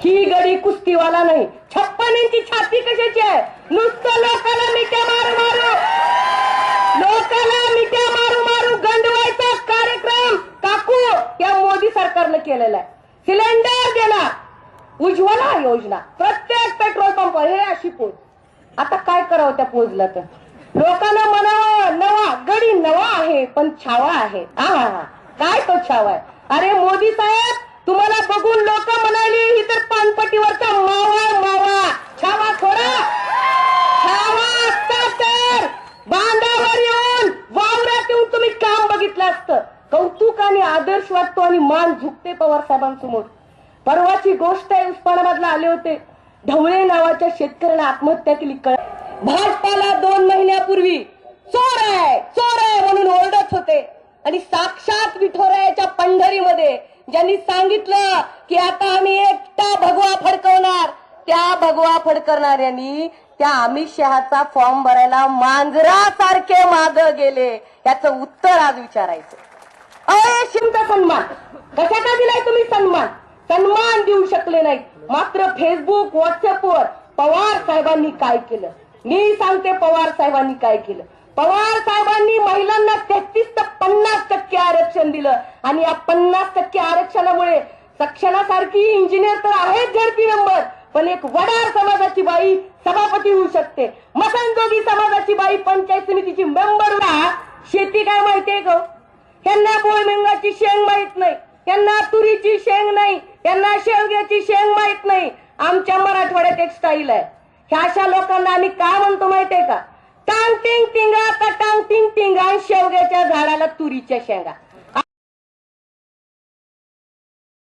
ही गडी कुस्तीवाला नाही. छप्पन इंची छाती कशाची आहे? नुसतं लोकांना मिठ्या मारू मारू. लोकांना मिठ्या मारू मारू गंडवायचा कार्यक्रम काकू या मोदी सरकारनं केलेला आहे. सिलेंडर देणार उज्ज्वला योजना. प्रत्येक पेट्रोल पंप हे अशी पोच आता काय करावं त्या पोजला तर? लोकांना म्हणावं नवा गडी नवा आहे पण छावा आहे. आहा हा. काय तो छावा आहे? अरे मोदी साहेब तुम्हाला बघून लोक म्हणाली बघितलं असतं कौतुक आणि आदर्श वाटतो आणि मान झुकते पवार साहेबांसमोर. परवाची गोष्ट आहे उस्मानाबादला आले होते. ढवळे नावाच्या शेतकऱ्याने आत्महत्या केली. कळ भाजपाला दोन महिन्यापूर्वी चोर आहे चोर आहे म्हणून ओरडत होते. आणि साक्षात विठोरायाच्या पंढरीमध्ये ज्यांनी सांगितलं की आता आम्ही एकटा भगवा फडकवणार त्या भगवा फडकवणाऱ्यांनी त्या अमित शहाचा फॉर्म भरायला मांजरासारखे माग गेले. याचं उत्तर आज विचारायचं अय शिमचा सन्मान. कशाचा दिलाय तुम्ही सन्मान? सन्मान देऊ शकले नाहीत मात्र फेसबुक व्हॉट्सअपवर पवार साहेबांनी काय केलं? मी सांगते पवार साहेबांनी काय केलं. पवार साहेबांनी महिलांना तेहतीस ते पन्नास टक्के आरक्षण दिलं. आणि या पन्नास टक्के आरक्षणामुळे सक्षणासारखी इंजिनियर तर आहेत झडपी नंबर पण एक वडार समाजाची बाई सभापती होऊ शकते. मसनजोगी समाजाची बाई पंचायत समितीची मेंबर शेती काय माहितीये ग? त्यांना भुईमुंगाची शेंग माहीत नाही. त्यांना तुरीची शेंग नाही. त्यांना शेवग्याची शेंग माहीत नाही. आमच्या मराठवाड्यात एक स्टाईल आहे. ह्या अशा लोकांना आम्ही काय म्हणतो माहितीये का? टांग टिंग टिंगा का टांग टिंग टिंगा शेवग्याच्या झाडाला तुरीच्या शेंगा.